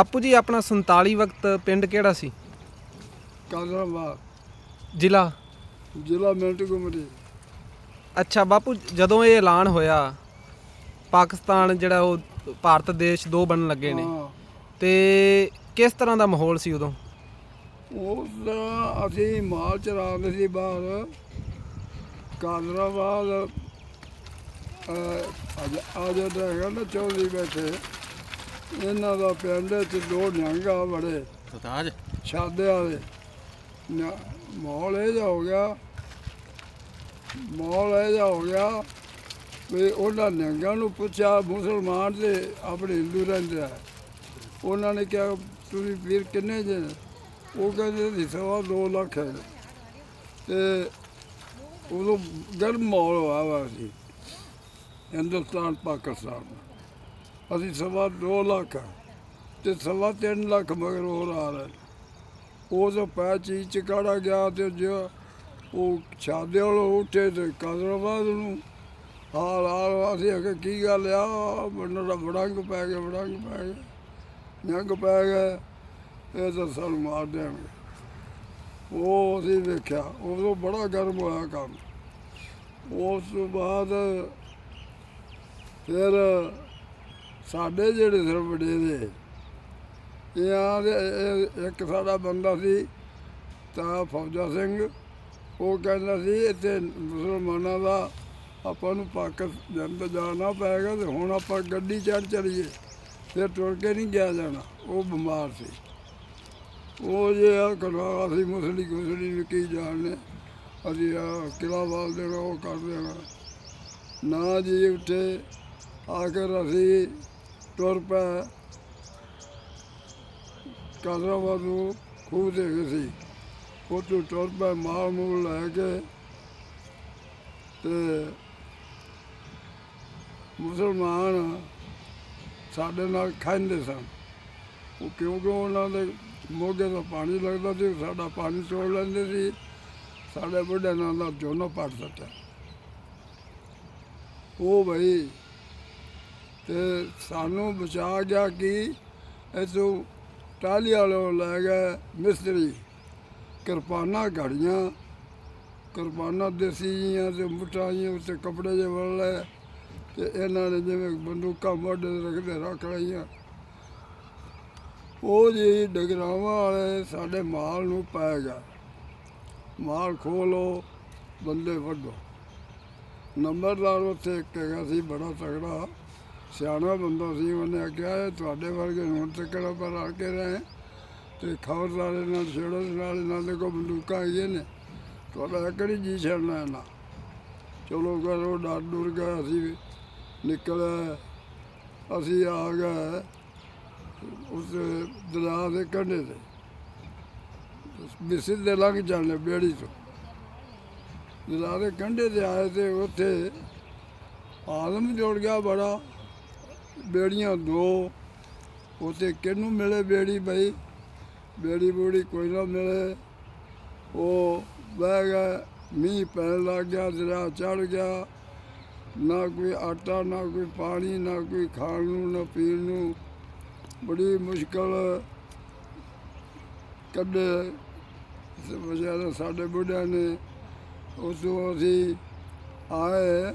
ਬਾਪੂ ਜੀ ਆਪਣਾ 47 ਵਕਤ ਪਿੰਡ ਕਿਹੜਾ ਸੀ? ਕਾਦਰਾਬਾਦ ਜ਼ਿਲ੍ਹਾ? ਜ਼ਿਲ੍ਹਾ ਮਿੰਟ ਗੁਮਰੀ ਅੱਛਾ ਬਾਪੂ ਜਦੋਂ ਇਹ ਐਲਾਨ ਹੋਇਆ ਪਾਕਿਸਤਾਨ ਜਿਹੜਾ ਉਹ ਭਾਰਤ ਦੇਸ਼ ਦੋ ਬਣਨ ਲੱਗੇ ਨੇ। ਹਾਂ। ਤੇ ਕਿਸ ਤਰ੍ਹਾਂ ਦਾ ਮਾਹੌਲ ਸੀ ਉਦੋਂ? ਉਸ ਦਾ ਅਸੀਂ ਮਾਲ ਚਰਾਉਂਦੇ ਸੀ ਬਾਹਰ। ਕਾਦਰਾਬਾਦ ਅਹ, ਅੱਜ ਅੱਜ ਦਾ ਹੈਗਾ ਨਾ ਚੌਧਰੀ ਬੈਠੇ। ਇਹਨਾਂ ਦਾ ਪਿੰਡ ਚ ਦੋ ਨਿਹੰਗਾ ਬੜੇ ਸਰਤਾਜ? ਛਾਦੇ ਵਾਲੇ। ਨਾ- ਮਾਹੌਲ ਇਹ ਜਿਹਾ ਹੋ ਗਿਆ ਮਾਹੌਲ ਇਹ ਜਿਹਾ ਹੋ ਗਿਆ ਵੀ ਉਹਨਾਂ ਨਿਹੰਗਾਂ ਨੂੰ ਪੁੱਛਿਆ ਮੁਸਲਮਾਨ ਤੇ ਆਪਣੇ ਹਿੰਦੂ ਰਹਿੰਦੇ ਆ। ਉਹਨਾਂ ਨੇ ਕਿਹਾ ਤੁਸੀਂ ਵੀਰ ਕਿੰਨੇ ਜੇ? ਉਹ ਕਹਿੰਦੇ ਸੀ ਸਵਾ ਦੋ ਲੱਖ ਹੈ ਤੇ ਉਦੋਂ ਗਰਮ ਮਾਹੌਲ ਹੋਇਆ ਵਾ ਸੀ ਹਿੰਦੁਸਤਾਨ ਪਾਕਿਸਤਾਨ ਦਾ। ਅਸੀਂ ਸਵਾ ਦੋ ਲੱਖ ਆ ਤੇ ਸਵਾ ਤਿੰਨ ਲੱਖ ਮਗਰ ਹੋਰ ਆ ਰਹੇ ਉਹ ਤੋਂ ਪੈ ਚੀਜ਼ ਚ ਕਾੜਾ ਗਿਆ ਤੇ ਜੋ ਉਹ ਛਾਦੇ ਵਾਲੋ ਉੱਠੇ ਤੇ ਕਾਦਰਾਬਾਦ ਨੂੰ ਹਾਲ ਹਾਲ ਅਸੀਂ ਆਖਿਆ ਕੀ ਗੱਲ ਆ? ਬੰਦਾ ਦਾ ਬੜੰਗ ਪੈ ਗਿਆ ਬੜੰਗ ਪੈ ਗਿਆ, ਨੰਗ ਪੈ ਗਿਆ, ਇਹ ਤਾਂ ਸਾਨੂੰ ਮਾਰ ਦੇਣਗੇ। ਉਹ ਅਸੀਂ ਵੇਖਿਆ ਉਦੋਂ ਬੜਾ ਗਰਮ ਹੋਇਆ ਕੰਮ। ਉਸ ਤੋਂ ਬਾਅਦ ਫਿਰ ਸਾਡੇ ਜਿਹੜੇ ਸਰ ਵਡੇਰੇ ਦੇ- ਇਹ- ਇੱਕ ਸਾਡਾ ਬੰਦਾ ਸੀ, ਤਾਂ ਫੌਜਾ ਸਿੰਘ, ਉਹ ਕਹਿੰਦਾ ਸੀ ਇੱਥੇ ਮੁਸਲਮਾਨਾਂ ਦਾ ਆਪਾਂ ਨੂੰ ਪਾਕਿਸਤਾਨ ਤੋਂ ਜਾਣਾ ਪਏਗਾ ਤੇ ਹੁਣ ਆਪਾਂ ਗੱਡੀ ਚੜ੍ਹ ਚੜੀਏ ਫਿਰ ਤੁਰ ਕੇ ਨਹੀਂ ਗਿਆ ਜਾਣਾ, ਉਹ ਬਿਮਾਰ ਸੀ। ਉਹ ਜੇ ਆ ਕਰਵਾ ਅਸੀਂ ਮੁਸਲੀ ਕੁਸਲੀ ਨੂੰ ਕੀ ਜਾਣਨੇ, ਅਸੀਂ ਆ ਕਿਲਾ ਵਾਲ ਦੇਣਾ, ਉਹ ਕਰ ਦੇਣਾ। ਨਾ ਜੀ ਉੱਠੇ ਆਖਰ ਅਸੀਂ ਤੁਰ ਪਏ ਕਾਦਰਾਬਾਦ ਨੂੰ ਖੂਹ ਦੇ ਗਏ ਸੀ। ਉਹ ਤੋਂ ਤੁਰ ਪਏ ਮਾਲ ਮੂਲ ਲੈ ਕੇ ਤੇ ਮੁਸਲਮਾਨ ਸਾਡੇ ਨਾਲ ਖਾਂਦੇ ਸਨ। ਉਹ ਕਿਉਂਕਿ ਉਹਨਾਂ ਦੇ ਮੋਗੇ ਦਾ ਪਾਣੀ ਲੱਗਦਾ ਸੀ, ਸਾਡਾ ਪਾਣੀ ਚੋੜ ਲੈਂਦੇ ਸੀ, ਸਾਡੇ ਬੁੱਢੇ ਨਾਲ ਦਾ ਜੋਨਾ ਪੱਟ ਦਿੱਤਾ ਉਹ ਬਈ ਤੇ ਸਾਨੂੰ ਬਚਾ ਗਿਆ ਕਿ ਇਥੋਂ ਟਾਲੀ ਵਾਲੋਂ ਲੈ ਗਏ ਮਿਸਤਰੀ। ਕਿਰਪਾਨਾਂ ਘੜੀਆਂ, ਕਿਰਪਾਨਾਂ ਦੇਸੀ ਜੀਆਂ ਤੇ ਮੁੱਠਾਂ ਜੀਆਂ ਉੱਤੇ ਕੱਪੜੇ ਜੇ ਵੜ ਲਏ ਤੇ ਇਹਨਾਂ ਨੇ ਜਿਵੇਂ ਬੰਦੂਕਾਂ ਮੋਢੇ ਰੱਖਦੇ ਰੱਖ ਲਈਆਂ। ਉਹ ਜੀ ਡਗਰਾਵਾਂ ਵਾਲੇ ਸਾਡੇ ਮਾਲ ਨੂੰ ਪੈ ਗਿਆ। ਮਾਲ ਖੋਲੋ, ਬੰਦੇ ਵੱਢੋ। ਨੰਬਰਦਾਰ ਉੱਥੇ ਇੱਕ ਹੈਗਾ ਸੀ, ਬੜਾ ਤਗੜਾ ਸਿਆਣਾ ਬੰਦਾ ਸੀ, ਉਹਨੇ ਆਖਿਆ ਇਹ ਤੁਹਾਡੇ ਵਰਗੇ ਹੁਣ ਤੱਕ ਪਰ ਆ ਕੇ ਰਹੇ ਤੇ ਖਬਰਦਾਰੇ ਨਾਲ ਛੇੜੋ ਦੇ ਨਾਲ ਇਹਨਾਂ ਦੇ ਕੋਲ ਬੰਦੂਕਾਂ ਆਈਆਂ ਨੇ। ਤੁਹਾਡਾ ਇੱਕ ਨਹੀਂ ਜੀ ਛੱਡਣਾ ਨਾ ਚਲੋ ਕਰੋ ਡਰ ਡੁਰ ਗਏ, ਅਸੀਂ ਵੀ ਅਸੀਂ ਆ ਗਏ ਉਸ ਦਰਿਆ ਦੇ ਕੰਢੇ ਤੇ। ਵੀ ਸਿੱਧੇ ਲੱਗ ਜਾਣੇ ਬੇੜੀ ਤੋਂ। ਦਰਿਆ ਦੇ ਕੰਢੇ ਤੇ ਆਏ ਤੇ ਉੱਥੇ ਆਦਮ ਜੁੜ ਗਿਆ ਬੜਾ। ਬੇੜੀਆਂ ਦੋ। ਉੱਥੇ ਕਿਹਨੂੰ ਮਿਲੇ ਬੇੜੀ ਬਈ? ਬੇੜੀ ਬੂੜੀ ਕੋਈ ਨਾ ਮਿਲੇ। ਉਹ ਬਹਿ ਗਿਆ, ਮੀਂਹ ਪੈਣ ਲੱਗ ਗਿਆ, ਦਰਿਆ ਚੜ ਗਿਆ। ਨਾ ਕੋਈ ਆਟਾ, ਨਾ ਕੋਈ ਪਾਣੀ, ਨਾ ਕੋਈ ਖਾਣ ਨੂੰ, ਨਾ ਪੀਣ ਨੂੰ। ਬੜੀ ਮੁਸ਼ਕਲ ਕੱਢੇ ਵਿਚਾਰੇ ਸਾਡੇ ਬੁੱਢਿਆਂ ਨੇ। ਉਸ ਤੋਂ ਅਸੀਂ ਆਏ,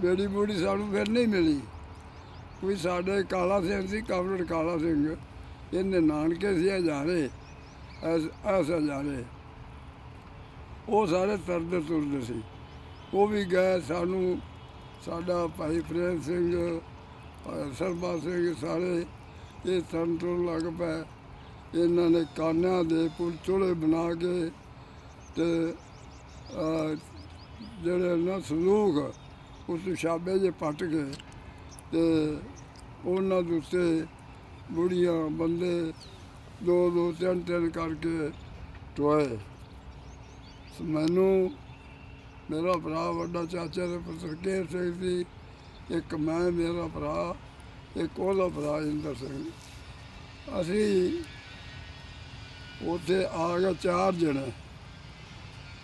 ਬੇੜੀ ਬੂੜੀ ਸਾਨੂੰ ਫਿਰ ਨਹੀਂ ਮਿਲੀ। ਵੀ ਸਾਡੇ ਕਾਲਾ ਸਿੰਘ ਸੀ ਕਾਬਲੜ ਕਾਲਾ ਸਿੰਘ। ਇਹਨੇ ਨਾਨਕੇ ਸੀ ਹਜ਼ਾਰੇ ਐਸ ਐਸ ਹਜ਼ਾਰੇ ਉਹ ਸਾਰੇ ਤਰਦੇ ਤੁਰਦੇ ਸੀ। ਉਹ ਵੀ ਗਏ ਸਾਨੂੰ, ਸਾਡਾ ਭਾਈ ਪ੍ਰੇਮ ਸਿੰਘ ਅਹ ਸਰਬਾ ਸਿੰਘ ਸਾਰੇ, ਇਹ ਸੰਤੁਲ ਲੱਗ ਪਏ। ਇਹਨਾਂ ਨੇ ਕਾਨਿਆਂ ਦੇ ਪੁਲ ਚੁਲੇ ਬਣਾ ਕੇ ਤੇ ਜਿਹੜੇ ਨਾ ਸੰਦੂਕ, ਉਸ ਸ਼ਾਬੇ ਜੇ ਪੱਟ ਕੇ ਤੇ ਉਹਨਾਂ ਦੇ ਉੱਤੇ ਬੁੜੀਆਂ ਬੰਦੇ ਦੋ ਦੋ ਤਿੰਨ ਤਿੰਨ ਕਰਕੇ ਟੋਏ। ਮੈਨੂੰ ਮੇਰਾ ਭਰਾ ਵੱਡਾ ਚਾਚਾ ਦੇ ਪੁੱਤਰ ਕੇਰ ਸਿੰਘ ਸੀ, ਇੱਕ ਮੈਂ, ਮੇਰਾ ਭਰਾ, ਇੱਕ ਉਹਦਾ ਭਰਾ ਇੰਦਰ ਸਿੰਘ। ਅਸੀਂ ਉੱਥੇ ਆ ਗਏ ਚਾਰ ਜਣੇ।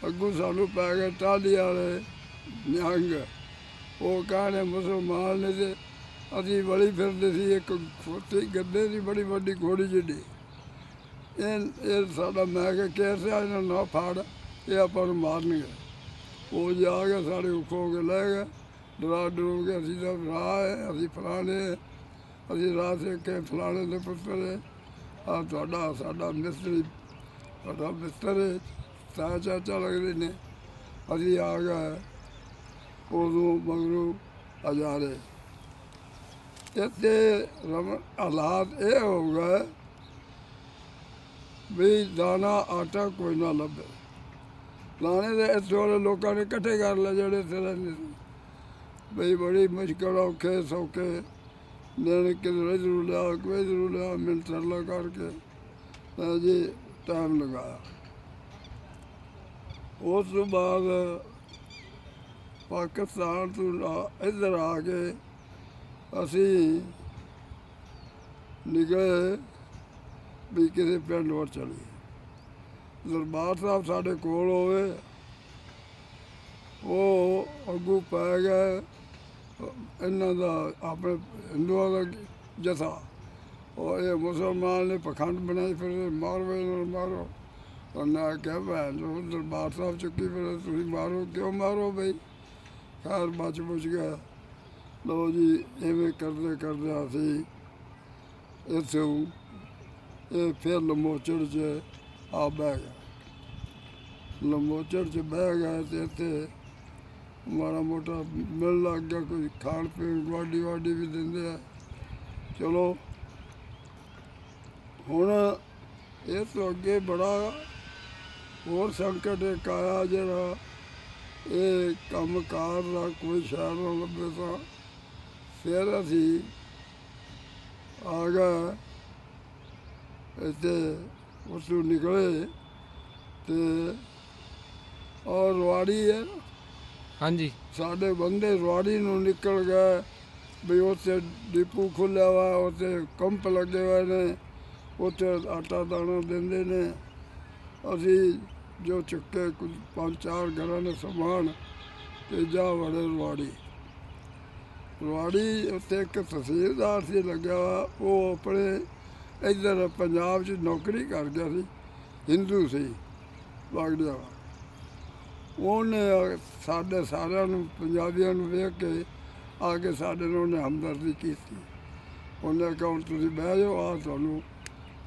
ਅੱਗੂ ਸਾਨੂੰ ਪੈ ਗਏ ਟਾਲੀ ਵਾਲੇ ਨਿਹੰਗ। ਉਹ ਕਹਿੰਦੇ ਮੁਸਲਮਾਨ ਨੇ ਤੇ ਅਸੀਂ ਵਲੀ ਫਿਰਦੇ ਸੀ ਇੱਕ ਖੋਤੀ ਗੱਦੇ ਦੀ ਬੜੀ ਵੱਡੀ ਘੋੜੀ ਜਿਹੜੀ ਇਹ ਇਹ ਸਾਡਾ ਮੈਂ ਕਿ ਕਿਹਾ ਇਹਨਾਂ ਨੂੰ ਨਾ ਫਾੜ ਇਹ ਆਪਾਂ ਨੂੰ ਮਾਰਨਗੇ। ਉਹ ਜਾ ਕੇ ਸਾਡੇ ਉੱਖੋਂ ਕੇ ਲੈ ਗਏ। ਡਰਾ ਡਰੂ ਕੇ ਅਸੀਂ ਤਾਂ ਰਾਹ ਹੈ ਅਸੀਂ ਫਲਾਣੇ ਅਸੀਂ ਰਾਹ ਸੇ ਕੇ ਫਲਾਣੇ ਦੇ ਪੁੱਤਰ ਆ। ਤੁਹਾਡਾ ਸਾਡਾ ਮਿਸਤਰੀ ਤੁਹਾਡਾ ਮਿਸਤਰ ਹੈ, ਤਾਂ ਚਾਚਾ ਲੱਗਦੇ ਨੇ। ਅਸੀਂ ਆ ਗਏ। ਉਦੋਂ ਮਗਰੂ ਹਜ਼ਾਰੇ ਇੱਥੇ ਰਮ ਹਾਲਾਤ ਇਹ ਹੋ ਗਏ ਵੀ ਦਾਣਾ, ਆਟਾ ਕੋਈ ਨਾ ਲੱਭੇ। ਲਾਣੇ ਦੇ ਇਸ ਵੇਲੇ ਲੋਕਾਂ ਨੇ ਇਕੱਠੇ ਕਰ ਲਏ ਜਿਹੜੇ ਇੱਥੇ ਰਹਿੰਦੇ ਸੀ। ਬਈ ਬੜੀ ਮੁਸ਼ਕਲ ਔਖੇ ਸੌਖੇ ਲੈਣ ਕਿਧਰ ਇਧਰ ਲਿਆ, ਕੋਈ ਇਧਰ ਲਿਆ, ਮਿਲ ਤਰਲਾ ਕਰਕੇ ਤਾਂ ਜੀ ਟਾਈਮ ਲਗਾਇਆ। ਉਸ ਤੋਂ ਬਾਅਦ ਪਾਕਿਸਤਾਨ ਤੋਂ ਇੱਧਰ ਆ ਕੇ ਅਸੀਂ ਨਿਕਲੇ ਵੀ ਕਿਸੇ ਪਿੰਡ ਹੋਰ ਚਲੇ ਦਰਬਾਰ ਸਾਹਿਬ ਸਾਡੇ ਕੋਲ ਹੋਵੇ, ਉਹ ਅੱਗੂ ਪੈ ਗਏ ਇਹਨਾਂ ਦਾ ਆਪਣੇ ਹਿੰਦੂਆਂ ਦਾ ਜਥਾ। ਉਹ ਇਹ ਮੁਸਲਮਾਨ ਨੇ ਪਖੰਡ ਬਣਾਈ, ਫਿਰ ਮਾਰੋ ਇਹਨਾਂ ਨੂੰ ਮਾਰੋ। ਉਹਨਾਂ ਕਿਹਾ, ਭੈਣ ਜੋ, ਦਰਬਾਰ ਸਾਹਿਬ ਚੁੱਕੀ ਫਿਰ, ਤੁਸੀਂ ਮਾਰੋ, ਕਿਉਂ ਮਾਰੋ ਬਈ? ਖੈਰ ਬਚ ਬੁਝ ਗਿਆ। ਲਓ ਜੀ ਐਵੇਂ ਕਰਦੇ ਕਰਦੇ ਅਸੀਂ ਇੱਥੋਂ ਇਹ ਫਿਰ ਲੰਮੋਚੜ 'ਚ ਆ ਬਹਿ ਗਿਆ। ਲੰਮੋਚੜ 'ਚ ਬਹਿ ਗਿਆ ਤੇ ਇੱਥੇ ਮਾੜਾ ਮੋਟਾ ਮਿਲ ਲੱਗ ਗਿਆ, ਕੋਈ ਖਾਣ ਪੀਣ ਵਾਡੀ ਵਾਡੀ ਵੀ ਦਿੰਦੇ ਆ। ਚਲੋ, ਹੁਣ ਇਹ ਤੋਂ ਅੱਗੇ ਬੜਾ ਹੋਰ ਸੰਕਟ ਇੱਕ ਆਇਆ ਜਿਹੜਾ ਇਹ ਕੰਮਕਾਰ ਦਾ ਕੋਈ ਸ਼ਹਿਰ ਨਾ ਲੱਭੇ ਤਾਂ ਫਿਰ ਅਸੀਂ ਆ ਗਏ। ਇੱਥੇ ਉਸੋਂ ਨਿਕਲੇ ਤੇ ਔਰ ਰਵਾੜੀ ਹੈ। ਨਾ, ਹਾਂਜੀ। ਸਾਡੇ ਬੰਦੇ ਰਵਾੜੀ ਨੂੰ ਨਿਕਲ ਗਏ ਵੀ ਉੱਥੇ ਡਿਪੂ ਖੁੱਲਿਆ ਵਾ ਉੱਥੇ ਕੰਪ ਲੱਗੇ ਹੋਏ ਨੇ ਉੱਥੇ ਆਟਾ ਦਾਣਾ ਦਿੰਦੇ ਨੇ। ਅਸੀਂ ਜੋ ਚੁੱਕੇ ਕੁਝ ਪੰਜ ਚਾਰ ਘਰਾਂ ਦੇ ਸਮਾਨ ਤੇ ਜਾ ਵੜੇ ਰਵਾੜੀ। ਰਵਾੜੀ ਉੱਥੇ ਇੱਕ ਤਹਿਸੀਲਦਾਰ ਸੀ ਲੱਗਿਆ ਵਾ, ਉਹ ਆਪਣੇ ਇੱਧਰ ਪੰਜਾਬ 'ਚ ਨੌਕਰੀ ਕਰ ਗਿਆ ਸੀ ਹਿੰਦੂ ਸੀ ਵਗੜਿਆ ਵਾ ਉਹਨੇ ਸਾਡੇ ਸਾਰਿਆਂ ਨੂੰ ਪੰਜਾਬੀਆਂ ਨੂੰ ਵੇਖ ਕੇ ਆ ਕੇ ਸਾਡੇ ਨਾਲ ਉਹਨੇ ਹਮਦਰਦੀ ਕੀਤੀ। ਉਹਨੇ ਕਿਹਾ ਹੁਣ ਤੁਸੀਂ ਬਹਿ ਜਾਓ ਆ ਤੁਹਾਨੂੰ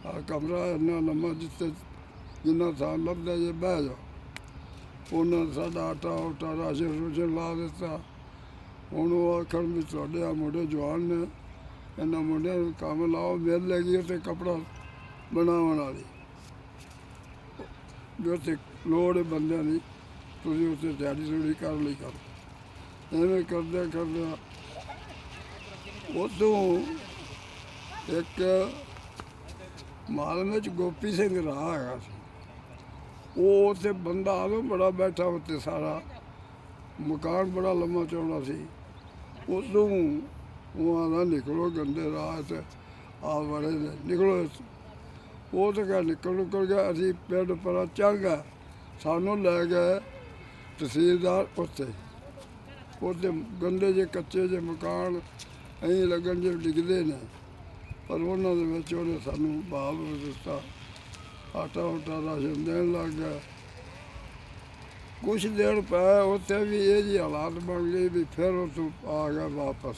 ਆ ਕਮਰਾ ਇੰਨਾ ਲੰਮਾ ਜਿੱਥੇ ਜਿੰਨਾ ਥਾਂ ਲੱਭਦਾ ਜੇ ਬਹਿ ਜਾਓ। ਉਹਨਾਂ ਨੇ ਸਾਡਾ ਆਟਾ ਉਟਾ ਰਾਸ਼ਨ ਰੂਸ਼ਨ ਲਾ ਦਿੱਤਾ। ਹੁਣ ਉਹ ਆਖਣ ਵੀ ਤੁਹਾਡੇ ਆ ਮੁੰਡੇ ਜਵਾਨ ਨੇ, ਇਹਨਾਂ ਮੁੰਡਿਆਂ ਨੂੰ ਕੰਮ ਲਾਓ, ਮਿਲ ਲੱਗੀ ਉੱਥੇ ਕਪੜਾ ਬਣਾਉਣ ਵਾਲੀ। ਜੋ ਤੇ ਲੋੜ ਬੰਦਿਆਂ ਦੀ, ਤੁਸੀਂ ਉੱਥੇ ਤਿਆਰੀ ਥੋੜੀ ਕਰ ਲਈ ਕਰ। ਐਵੇਂ ਕਰਦੇ ਕਰਦੇ ਉਦੋਂ ਇੱਕ ਮਾਲ ਵਿੱਚ ਗੋਪੀ ਸਿੰਘ ਰਾਹ ਹੈਗਾ ਸੀ। ਉਹ ਉੱਥੇ ਬੰਦਾ ਆਵੇ ਬੜਾ ਬੈਠਾ ਉੱਤੇ ਸਾਰਾ। ਮਕਾਨ ਬੜਾ ਲੰਮਾ ਚੌੜਾ ਸੀ। ਉਦੋਂ ਉਹ ਆਦਾ ਨਿਕਲੋ ਗੰਦੇ ਰਾਹ ਤੇ ਆ ਵੜੇ ਨੇ, ਨਿਕਲੋ ਉਹ ਤਾਂ ਕਹ ਨਿਕਲ ਨਿਕਲ ਗਿਆ, ਅਸੀਂ ਪਿੰਡ ਪਰ ਚੰਗਾ ਸਾਨੂੰ ਲੈ ਗਏ ਤਹਿਸੀਲਦਾਰ ਉੱਥੇ। ਉਹਦੇ ਗੰਦੇ ਜੇ ਕੱਚੇ ਜੇ ਮਕਾਨ ਐਂ ਲੱਗਣ ਜੇ ਡਿੱਗਦੇ ਨੇ, ਪਰ ਉਹਨਾਂ ਦੇ ਵਿੱਚ ਉਹਨੇ ਸਾਨੂੰ ਬਾਬ ਦਿੱਤਾ। ਆਟਾ ਉਟਾ ਰਾਸ਼ਨ ਦੇਣ ਲੱਗ ਗਿਆ। ਕੁਛ ਦਿਨ ਪਏ ਉੱਥੇ ਵੀ ਇਹ ਜੀ ਹਾਲਾਤ ਬਣ ਗਈ ਵੀ ਫਿਰ ਉਹ ਤੋਂ ਆ ਗਿਆ ਵਾਪਸ।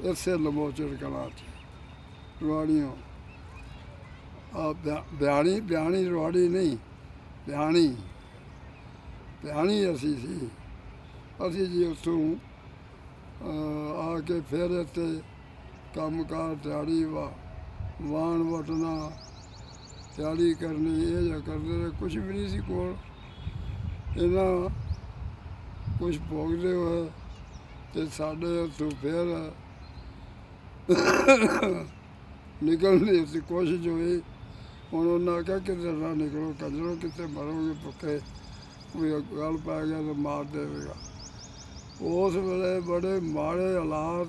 ਇਸੇ ਲਮੋਚਰ ਕਲਾ ਚ। ਰਵਾੜੀਆਂ। ਆ ਬਿਆਣੀ ਬਿਆਣੀ ਰਵਾੜੀ ਨਹੀਂ, ਬਿਆਣੀ। ਬਿਆਣੀ ਅਸੀਂ ਸੀ। ਅਸੀਂ ਜੀ ਉੱਥੋਂ ਆ ਕੇ ਫਿਰ ਇੱਥੇ ਕੰਮਕਾਰ ਦਿਹਾੜੀ ਵਾ, ਵਾਣ ਵਟਣਾ, ਦਿਹਾੜੀ ਕਰਨੀ, ਇਹ ਜਾਂ ਕਰਦੇ ਰਹੇ। ਕੁਝ ਵੀ ਨਹੀਂ ਸੀ ਕੋਲ। ਇਹਨਾਂ ਕੁਝ ਭੋਗਦੇ ਹੋਏ ਤੇ ਸਾਡੇ ਉੱਥੋਂ ਫਿਰ ਨਿਕਲਣ ਦੀ ਅਸੀਂ ਕੋਸ਼ਿਸ਼ ਹੋਈ। ਹੁਣ ਉਹਨਾਂ ਕਿਹਾ ਕਿਤੇ ਨਾ ਨਿਕਲੋ ਕੰਜਰੋ ਕਿਤੇ, ਮਰੋਗੇ ਭੁੱਖੇ ਕੋਈ ਗੱਲ ਪੈ ਗਿਆ ਤਾਂ ਮਾਰ ਦੇਵੇਗਾ। ਉਸ ਵੇਲੇ ਬੜੇ ਮਾੜੇ ਹਾਲਾਤ,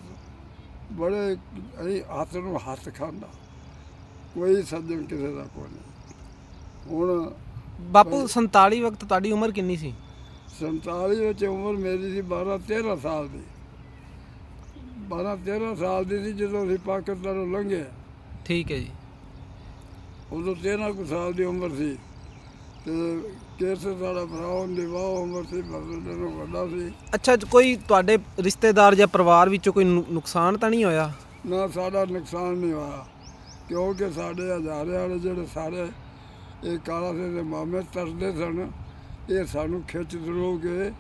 ਬੜੇ ਅਸੀਂ ਹੱਥ ਨੂੰ ਹੱਥ ਖਾਂਦਾ। ਕੋਈ ਸੱਜਣ ਕਿਸੇ ਦਾ ਕੋਈ ਨਹੀਂ। ਹੁਣ ਬਾਪੂ 47 ਵਕਤ ਤੁਹਾਡੀ ਉਮਰ ਕਿੰਨੀ ਸੀ? 47 ਵਿੱਚ ਉਮਰ ਮੇਰੀ ਸੀ 12 13 ਸਾਲ ਦੀ। 12 13 ਸਾਲ ਦੀ ਸੀ ਜਦੋਂ ਅਸੀਂ ਪਾਕਿਸਤਾਨੋਂ ਲੰਘੇ। ਠੀਕ ਹੈ ਜੀ। ਉਦੋਂ 13 ਕੁ ਸਾਲ ਦੀ ਉਮਰ ਸੀ। ਤੇ ਕੇਸ ਸਾਡਾ ਭਰਾ ਉਹਦੀ ਵਾਹ ਉਮਰ ਸੀ ਬਸ ਨੂੰ ਵੱਡਾ ਸੀ। ਅੱਛਾ ਕੋਈ ਤੁਹਾਡੇ ਰਿਸ਼ਤੇਦਾਰ ਜਾਂ ਪਰਿਵਾਰ ਵਿੱਚੋਂ ਕੋਈ ਨੁਕਸਾਨ ਤਾਂ ਨਹੀਂ ਹੋਇਆ? ਨਾ ਸਾਡਾ ਨੁਕਸਾਨ ਨਹੀਂ ਹੋਇਆ। ਕਿਉਂਕਿ ਸਾਡੇ ਹਜ਼ਾਰੇ ਵਾਲੇ ਜਿਹੜੇ ਸਾਰੇ ਇਹ ਕਾਲਾ ਸਿੰਘ ਦੇ ਮਾਮੇ ਤਰਸਦੇ ਸਨ। ਇਹ ਸਾਨੂੰ ਖਿੱਚ ਦਰੋ ਕੇ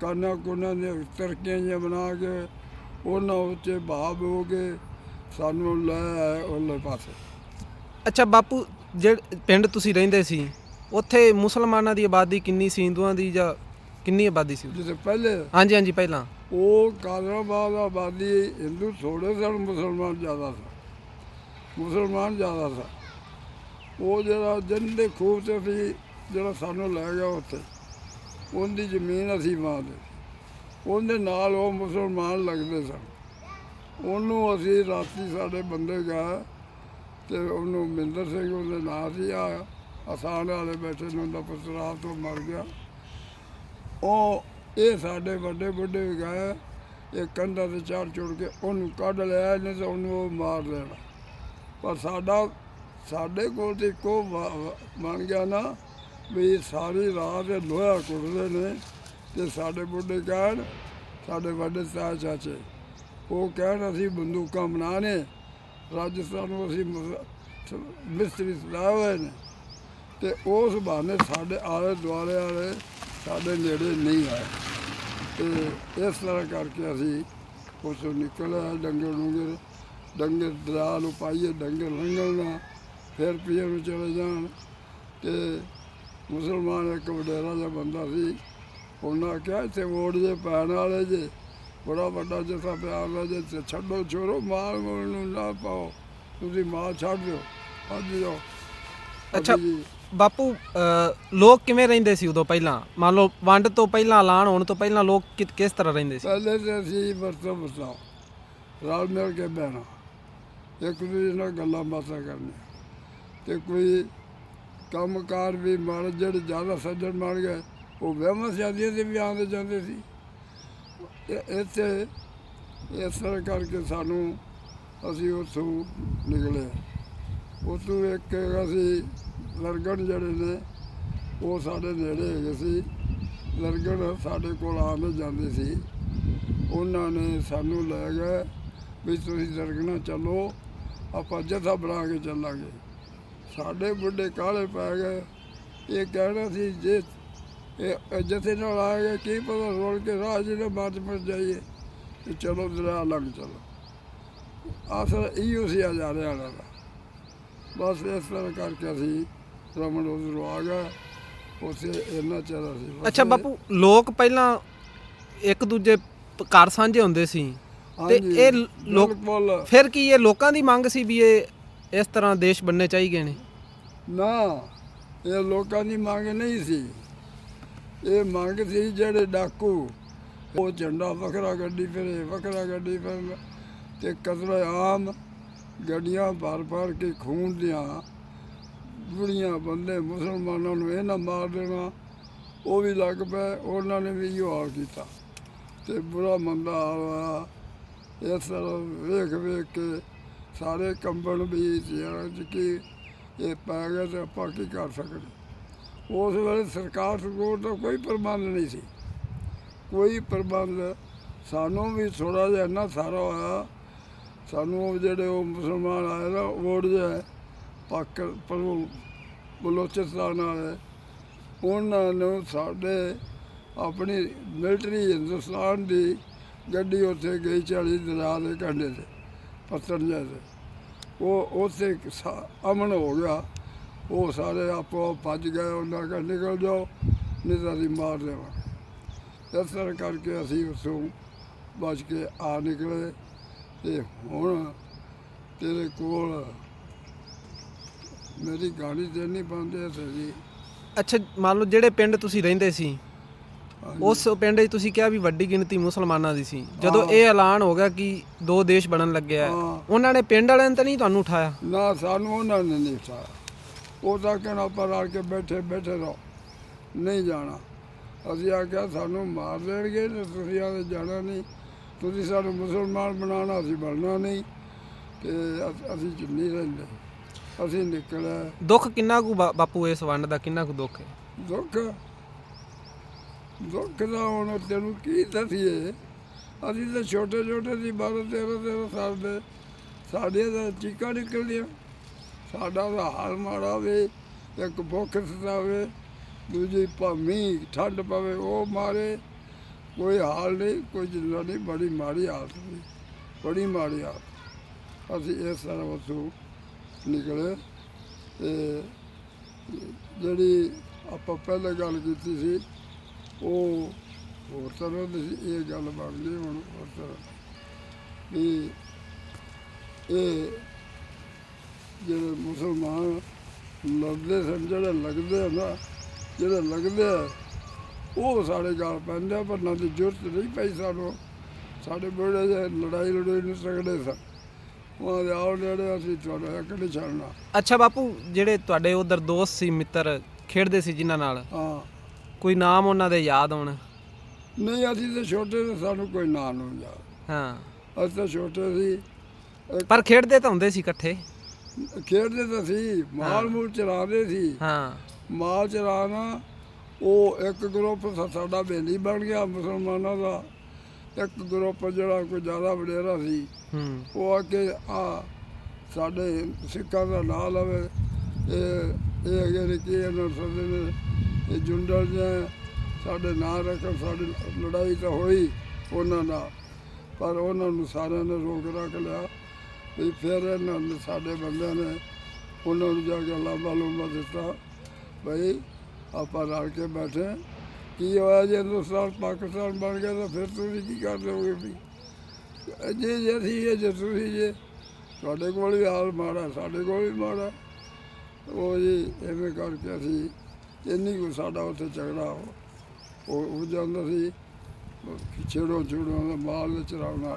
ਕਾਨਾ ਕੋਨਾ ਦੇ ਤਰਕੀਆਂ ਜਿਹੀਆਂ ਬਣਾ ਕੇ ਉਹਨਾਂ ਉੱਤੇ ਭਾਵ ਹੋ ਕੇ ਸਾਨੂੰ ਲੈ ਆਏ ਉਹਲੇ ਪਾਸੇ। ਅੱਛਾ ਬਾਪੂ ਜਿਹੜੇ ਪਿੰਡ ਤੁਸੀਂ ਰਹਿੰਦੇ ਸੀ ਉੱਥੇ ਮੁਸਲਮਾਨਾਂ ਦੀ ਆਬਾਦੀ ਕਿੰਨੀ ਸੀ? ਹਿੰਦੂਆਂ ਦੀ ਜਾਂ ਕਿੰਨੀ ਆਬਾਦੀ ਸੀ? ਜਿਸ ਪਹਿਲੇ? ਹਾਂਜੀ ਹਾਂਜੀ ਪਹਿਲਾਂ। ਉਹ ਕਾਦਰਾਬਾਦ ਆਬਾਦੀ ਹਿੰਦੂ ਥੋੜੇ ਸਨ ਮੁਸਲਮਾਨ ਜ਼ਿਆਦਾ ਸਨ। ਮੁਸਲਮਾਨ ਜ਼ਿਆਦਾ ਸਨ। ਉਹ ਜਿਹੜਾ ਜੰਦੇ ਖੂਬ ਤੇ ਸੀ ਜਿਹੜਾ ਸਾਨੂੰ ਲੈ ਗਿਆ ਉੱਥੇ, ਉਹਦੀ ਜ਼ਮੀਨ ਅਸੀਂ ਮਾਰਦੇ ਉਹਦੇ ਨਾਲ ਉਹ ਮੁਸਲਮਾਨ ਲੱਗਦੇ ਸਨ। ਉਹਨੂੰ ਅਸੀਂ ਰਾਤੀ ਸਾਡੇ ਬੰਦੇ ਗਏ ਤੇ ਉਹਨੂੰ ਮਿੰਦਰ ਸਿੰਘ ਉਹਦੇ ਨਾਲ ਸੀ ਆ ਆਸਾਨ ਵਾਲੇ ਬੈਠੇ ਨੇ, ਉਹਦਾ ਪੁੱਤਰ ਤੋਂ ਮਰ ਗਿਆ। ਉਹ ਇਹ ਸਾਡੇ ਵੱਡੇ ਵੱਡੇ ਵੀ ਗਏ, ਇਹ ਕੰਧਾਂ ਤੇ ਚੜ ਚੁੜ ਕੇ ਉਹਨੂੰ ਕੱਢ ਲਿਆ ਨਹੀਂ ਤਾਂ ਉਹਨੂੰ ਉਹ ਮਾਰ ਲੈਣਾ ਪਰ ਸਾਡਾ ਸਾਡੇ ਕੋਲ ਤੇ ਇੱਕੋ ਵਾ- ਬਣ ਗਿਆ ਨਾ ਵੀ ਸਾਰੀ ਰਾਤ ਲੋਹਾ ਕੁੱਟਦੇ ਨੇ ਤੇ ਸਾਡੇ ਬੁੱਢੇ ਕਹਿਣ, ਸਾਡੇ ਵੱਡੇ ਤਾਇਆ ਚਾਚੇ, ਉਹ ਕਹਿਣ ਅਸੀਂ ਬੰਦੂਕਾਂ ਬਣਾਣੇ ਰਾਜਸਥਾਨ ਨੂੰ ਅਸੀਂ ਮਿਸਤਰੀ ਸਲਾਹ ਹੋਏ ਨੇ ਤੇ ਉਸ ਬਹਾਨੇ ਸਾਡੇ ਆਲੇ ਦੁਆਲੇ ਵਾਲੇ ਸਾਡੇ ਨੇੜੇ ਨਹੀਂ ਆਏ। ਤੇ ਇਸ ਤਰ੍ਹਾਂ ਕਰਕੇ ਅਸੀਂ ਉਸ ਨਿਕਲਿਆ ਨਿਕਲ ਡੰਗਰ ਡੁੰਗਰ, ਡੰਗਰ ਦਰਿਆ ਨੂੰ ਪਾਈਏ ਡੰਗਰ ਲੰਘਣ ਨਾ ਫਿਰ ਪੀਰ ਨੂੰ ਚਲੇ ਜਾਣ ਤੇ ਮੁਸਲਮਾਨ ਇੱਕ ਵਡੇਰਾ ਜਿਹਾ ਬੰਦਾ ਸੀ ਉਹਨਾਂ ਕਿਹਾ ਇੱਥੇ ਵੋਟ ਜੇ ਪੈਣ ਵਾਲੇ ਜੇ ਬੜਾ ਵੱਡਾ ਜਥਾ ਪਿਆਰ ਦਾ ਜੇ ਛੱਡੋ ਛੋਰੋ ਮਾਲ ਮੂਲ ਨੂੰ ਨਾ ਪਾਓ ਤੁਸੀਂ ਮਾਲ ਛੱਡ ਦਿਓ ਅੱਜ ਜਾਓ ਅੱਛਾ। ਬਾਪੂ ਲੋਕ ਕਿਵੇਂ ਰਹਿੰਦੇ ਸੀ ਉਦੋਂ ਪਹਿਲਾਂ? ਮੰਨ ਲਓ ਵੰਡ ਤੋਂ ਪਹਿਲਾਂ ਐਲਾਨ ਹੋਣ ਤੋਂ ਪਹਿਲਾਂ ਲੋਕ ਕਿਸ ਤਰ੍ਹਾਂ ਰਹਿੰਦੇ ਸੀ? ਪਹਿਲੇ ਤੇ ਅਸੀਂ ਵਰਤੋਂ ਵਰਤਾਓ ਰਲ ਮਿਲ ਕੇ ਬਹਿਣਾ ਇੱਕ ਦੂਜੇ ਨਾਲ ਗੱਲਾਂ ਬਾਤਾਂ ਕਰਨੀਆਂ। ਤੇ ਕੋਈ ਕੰਮਕਾਰ ਵੀ ਮਾੜੇ ਜਿਹੜੇ ਜ਼ਿਆਦਾ ਸੱਜਣ ਬਣ ਗਏ, ਉਹ ਵਹਿਮਾਂ ਸਿਆਦੀਆਂ ਤੇ ਵੀ ਆਉਂਦੇ ਜਾਂਦੇ ਸੀ। ਇੱਥੇ ਇਸ ਤਰ੍ਹਾਂ ਕਰਕੇ ਸਾਨੂੰ ਅਸੀਂ ਉੱਥੋਂ ਨਿਕਲੇ। ਉੱਥੋਂ ਇੱਕ ਅਸੀਂ ਲਰਗਣ ਜਿਹੜੇ ਨੇ, ਉਹ ਸਾਡੇ ਨੇੜੇ ਹੈਗੇ ਸੀ। ਲਰਗਣ ਸਾਡੇ ਕੋਲ ਆਉਂਦੇ ਜਾਂਦੇ ਸੀ। ਉਹਨਾਂ ਨੇ ਸਾਨੂੰ ਲੈ ਗਏ ਵੀ ਤੁਸੀਂ ਲਰਗਣਾ ਚੱਲੋ, ਆਪਾਂ ਜਥਾ ਬਣਾ ਕੇ ਚੱਲਾਂਗੇ। ਸਾਡੇ ਬੁੱਢੇ ਕਾਲੇ ਪੈ ਗਏ। ਇਹ ਕਹਿਣਾ ਸੀ ਜੇ ਇਹ ਜਥੇ ਨਾਲ ਆ ਗਏ ਕੀ ਪਤਾ ਰੋਲ ਕੇ ਰਾਹ ਜਿਹੜੇ ਬਾਅਦ ਵਿੱਚ ਜਾਈਏ। ਤੇ ਚਲੋ ਦਰਿਆ ਲੰਘ ਚਲੋ। ਆਸਰ ਇਹੋ ਸੀ ਹਜ਼ਾਰੇ ਵਾਲਾ ਦਾ। ਬਸ ਇਸ ਤਰ੍ਹਾਂ ਕਰਕੇ ਅਸੀਂ ਰਮਨ ਉਧਰੋਂ ਆ ਗਏ। ਉੱਥੇ ਇੰਨਾ ਚਿਰ ਅਸੀਂ ਅੱਛਾ। ਬਾਪੂ ਲੋਕ ਪਹਿਲਾਂ ਇੱਕ ਦੂਜੇ ਘਰ ਸਾਂਝੇ ਹੁੰਦੇ ਸੀ। ਤੇ ਇਹ ਲੋਕ ਫਿਰ ਕੀ ਇਹ ਲੋਕਾਂ ਦੀ ਮੰਗ ਸੀ ਵੀ ਇਹ ਇਸ ਤਰ੍ਹਾਂ ਦੇਸ਼ ਬਣਨੇ ਚਾਹੀਦੇ ਨੇ? ਨਾ, ਇਹ ਲੋਕਾਂ ਦੀ ਮੰਗ ਨਹੀਂ ਸੀ। ਇਹ ਮੰਗ ਸੀ ਜਿਹੜੇ ਡਾਕੂ, ਉਹ ਝੰਡਾ ਵੱਖਰਾ ਗੱਡੀ ਫਿਰੇ ਵੱਖਰਾ ਗੱਡੀ ਫਿਰ ਤੇ ਕਤਲ ਆਮ ਗੱਡੀਆਂ ਭਰ ਭਰ ਕੇ ਖੂਨ ਦੀਆਂ ਬੁੜੀਆਂ ਬੰਦੇ ਮੁਸਲਮਾਨਾਂ ਨੂੰ ਇਹ ਨਾ ਮਾਰ ਦੇਣਾ, ਉਹ ਵੀ ਲੱਗ ਪਏ, ਉਹਨਾਂ ਨੇ ਵੀ ਇਹੋ ਹਾਲ ਕੀਤਾ। ਤੇ ਬੁਰਾ ਮੰਦਾ ਹਾਲ ਹੋਇਆ। ਇਸ ਤਰ੍ਹਾਂ ਵੇਖ ਵੇਖ ਕੇ ਸਾਰੇ ਕੰਬਣ ਵੀ ਜਿਹੜਾ ਕਿ ਇਹ ਪੈ ਗਿਆ ਤੇ ਆਪਾਂ ਕੀ ਕਰ ਸਕਦੇ? ਉਸ ਵੇਲੇ ਸਰਕਾਰ ਸਰਕਾਰ ਦਾ ਕੋਈ ਪ੍ਰਬੰਧ ਨਹੀਂ ਸੀ। ਕੋਈ ਪ੍ਰਬੰਧ ਸਾਨੂੰ ਵੀ ਥੋੜਾ ਜਿਹਾ ਨਾ ਸਾਰਾ ਹੋਇਆ। ਸਾਨੂੰ ਜਿਹੜੇ ਉਹ ਮੁਸਲਮਾਨ ਆਏ ਨਾ, ਵੋਟ ਜੇ ਪਾਕ ਪਰ ਬਲੋਚਿਸਤਾਨ ਵਾਲੇ, ਉਹਨਾਂ ਨੂੰ ਸਾਡੇ ਆਪਣੀ ਮਿਲਟਰੀ ਹਿੰਦੁਸਤਾਨ ਦੀ ਗੱਡੀ ਉੱਥੇ ਗਈ ਚਾਲੀ ਦਰਿਆ ਦੇ ਕੰਢੇ ਤੇ ਪੱਤਣ ਜਿਹੇ ਤੇ ਉਹ ਉੱਥੇ ਅਮਨ ਹੋ ਗਿਆ। ਉਹ ਸਾਰੇ ਆਪੋ ਆਪ ਭੱਜ ਗਏ, ਉਹਨਾਂ ਕਾ ਨਿਕਲ ਜਾਓ, ਨਹੀਂ ਤਾਂ ਅਸੀਂ ਮਾਰ ਦੇਵਾਂਗੇ। ਇਸ ਤਰ੍ਹਾਂ ਕਰਕੇ ਅਸੀਂ ਉੱਥੋਂ ਬਚ ਕੇ ਆ ਨਿਕਲੇ ਤੇ ਹੁਣ ਤੇਰੇ ਕੋਲ ਮੇਰੀ ਗਾਣੀ ਤੇ ਨਹੀਂ ਪਾਉਂਦੇ ਜੀ ਅੱਛਾ, ਮੰਨ ਲਓ ਜਿਹੜੇ ਪਿੰਡ ਤੁਸੀਂ ਰਹਿੰਦੇ ਸੀ ਉਸ ਪਿੰਡ 'ਚ ਤੁਸੀਂ ਕਿਹਾ ਵੀ ਵੱਡੀ ਗਿਣਤੀ ਮੁਸਲਮਾਨਾਂ ਦੀ ਸੀ। ਜਦੋਂ। ਇਹ ਐਲਾਨ ਹੋ ਗਿਆ ਕਿ ਦੋ ਦੇਸ਼ ਬਣਨ ਲੱਗਿਆ। ਉਹਨਾਂ ਨੇ ਪਿੰਡ ਵਾਲਿਆਂ ਨੇ ਤਾਂ ਨਹੀਂ ਤੁਹਾਨੂੰ ਉਠਾਇਆ? ਨਾ ਸਾਨੂੰ ਉਹਨਾਂ ਨੇ ਨਹੀਂ ਉਠਾਇਆ। ਉਹ ਤਾਂ ਕਹਿਣਾ ਆਪਾਂ ਰਲ ਕੇ ਬੈਠੇ ਬੈਠੇ ਰਹੋ। ਨਹੀਂ ਜਾਣਾ। ਅਸੀਂ ਆਖਿਆ ਸਾਨੂੰ ਮਾਰ ਦੇਣਗੇ ਤੇ ਤੁਸੀਂ ਆਦੇ ਜਾਣਾ ਨਹੀਂ। ਤੁਸੀਂ ਸਾਨੂੰ ਮੁਸਲਮਾਨ ਬਣਾਉਣਾ ਅਸੀਂ ਬਣਨਾ ਨਹੀਂ। ਤੇ ਅਸ- ਨਹੀਂ ਰਹਿੰਦੇ। ਅਸੀਂ ਨਿਕਲਿਆ ਦੁੱਖ ਕਿੰਨਾ ਕੁ ਬਾਪੂ ਇਸ ਵੰਡ ਦਾ ਕਿੰਨਾ ਕੁ ਦੁੱਖ ਹੈ? ਦੁੱਖ ਦੁੱਖ ਦਾ ਹੁਣ ਤੈਨੂੰ ਕੀ ਦੱਸੀਏ? ਅਸੀਂ ਤਾਂ ਛੋਟੇ ਛੋਟੇ ਸੀ 12 13 13 ਸਾਲ ਦੇ। ਸਾਡੇ ਤਾਂ ਚੀਕਾਂ ਨਿਕਲਦੀਆਂ। ਸਾਡਾ ਤਾਂ ਹਾਲ ਮਾੜਾ ਵੇ, ਇੱਕ ਭੁੱਖ ਸਤਾਵੇ, ਦੂਜੀ ਭਾਵੇਂ ਠੰਡ ਪਵੇ, ਉਹ ਮਾਰੇ। ਕੋਈ ਹਾਲ ਨਹੀਂ, ਕੋਈ ਜਿੰਦਾ ਨਹੀਂ, ਬੜੀ ਮਾੜੀ ਹਾਲਤ ਸੀ। ਬੜੀ ਮਾੜੀ ਹਾਲਤ। ਅਸੀਂ ਇਸ ਤਰ੍ਹਾਂ ਉੱਥੋਂ ਨਿਕਲੇ ਤੇ ਜਿਹੜੀ ਆਪਾਂ ਪਹਿਲਾਂ ਗੱਲ ਕੀਤੀ ਸੀ ਉਹ ਹੋਰ ਤਰ੍ਹਾਂ ਦੀ ਇਹ ਗੱਲ ਬਣ ਗਈ ਹੁਣ ਹੋਰ ਤਰ੍ਹਾਂ ਵੀ ਇਹ ਜਿਹੜੇ ਮੁਸਲਮਾਨ ਲੜਦੇ ਸਨ ਜਿਹੜੇ ਲੱਗਦੇ ਆ ਨਾ ਜਿਹੜੇ ਲੱਗਦੇ ਆ ਉਹ ਸਾਡੇ ਗਾਲ ਪੈਂਦੇ ਆ, ਪਰ ਨਾ ਦੀ ਜ਼ਰੂਰਤ ਨਹੀਂ ਪਈ ਸਾਨੂੰ। ਸਾਡੇ ਬੜੇ ਲੜਾਈ ਲੜਾਈ ਨੂੰ ਸਗੜੇ ਸਨ। ਉਹ ਦੇ ਆਉ ਨੇੜੇ ਅਸੀਂ ਤੁਹਾਡਾ ਇੱਕ ਨਹੀਂ ਛੱਡਣਾ। ਅੱਛਾ ਬਾਪੂ ਜਿਹੜੇ ਤੁਹਾਡੇ ਉਧਰ ਦੋਸਤ ਸੀ ਮਿੱਤਰ ਖੇਡਦੇ ਸੀ ਜਿਨ੍ਹਾਂ ਨਾਲ? ਹਾਂ। ਕੋਈ ਨਾਮ ਉਹਨਾਂ ਦੇ ਯਾਦ ਹੋਣ? ਨਹੀਂ ਅਸੀਂ ਤਾਂ ਛੋਟੇ ਤੇ ਸਾਨੂੰ ਕੋਈ ਨਾਂ ਨਹੀਂ ਯਾਦ। ਹਾਂ। ਅਸੀਂ ਤਾਂ ਛੋਟੇ ਸੀ। ਪਰ ਖੇਡਦੇ ਤਾਂ ਹੁੰਦੇ ਸੀ ਇਕੱਠੇ। ਖੇਡਦੇ ਤਾਂ ਸੀ ਮਾਲ ਮੂਲ ਚਰਾਉਂਦੇ ਸੀ। ਹਾਂ। ਮਾਲ ਚਰਾਉਣਾ ਉਹ ਇੱਕ ਗਰੁੱਪ ਸਾ- ਸਾਡਾ ਬੇਲੀ ਬਣ ਗਿਆ ਮੁਸਲਮਾਨਾਂ ਦਾ। ਇੱਕ ਗਰੁੱਪ ਜਿਹੜਾ ਕੋਈ ਜ਼ਿਆਦਾ ਵਡੇਰਾ ਸੀ ਹੂੰ। ਉਹ ਆ ਕੇ ਆ ਸਾਡੇ ਸਿੱਖਾਂ ਦਾ ਨਾਂ ਲਵੇ। ਇਹ ਇਹ ਨੇ ਕੀ ਇਹਨਾਂ ਸੱਦੇ ਨੇ ਇਹ ਜੁੰਡਲ ਨੇ ਸਾਡੇ ਨਾਂ ਰੱਖਣ ਸਾਡੀ ਲੜਾਈ ਤਾਂ ਹੋਈ ਉਹਨਾਂ ਨਾਲ, ਪਰ ਉਹਨਾਂ ਨੂੰ ਸਾਰਿਆਂ ਨੇ ਰੋਕ ਰੱਖ ਲਿਆ ਵੀ ਫਿਰ ਇਹਨਾਂ ਨੇ ਸਾਡੇ ਬੰਦਿਆਂ ਨੇ ਉਹਨਾਂ ਨੂੰ ਜਾ ਕੇ ਲਾਂਬਾ ਲੂੰਬਾ ਦਿੱਤਾ ਬਈ ਆਪਾਂ ਰਲ ਕੇ ਬੈਠੇ ਕੀ ਹੋਇਆ ਜੇ ਹਿੰਦੁਸਤਾਨ ਪਾਕਿਸਤਾਨ ਬਣ ਗਿਆ ਤਾਂ ਫਿਰ ਤੁਸੀਂ ਕੀ ਕਰ ਲਓਗੇ ਵੀ? ਜੇ ਜੇ ਅਸੀਂ ਜੇ ਤੁਸੀਂ ਜੇ, ਤੁਹਾਡੇ ਕੋਲ ਵੀ ਹਾਲ ਮਾੜਾ, ਸਾਡੇ ਕੋਲ ਵੀ ਮਾੜਾ। ਉਹ ਜੀ ਐਵੇਂ ਕਰਕੇ ਅਸੀਂ ਇੰਨੀ ਕੁ ਸਾਡਾ ਉੱਥੇ ਝਗੜਾ ਹੋ ਉਹ ਜਾਂਦਾ ਸੀ ਛੇੜੋ ਛੇੜੋ ਮਾਲ ਚਰਾਉਣਾ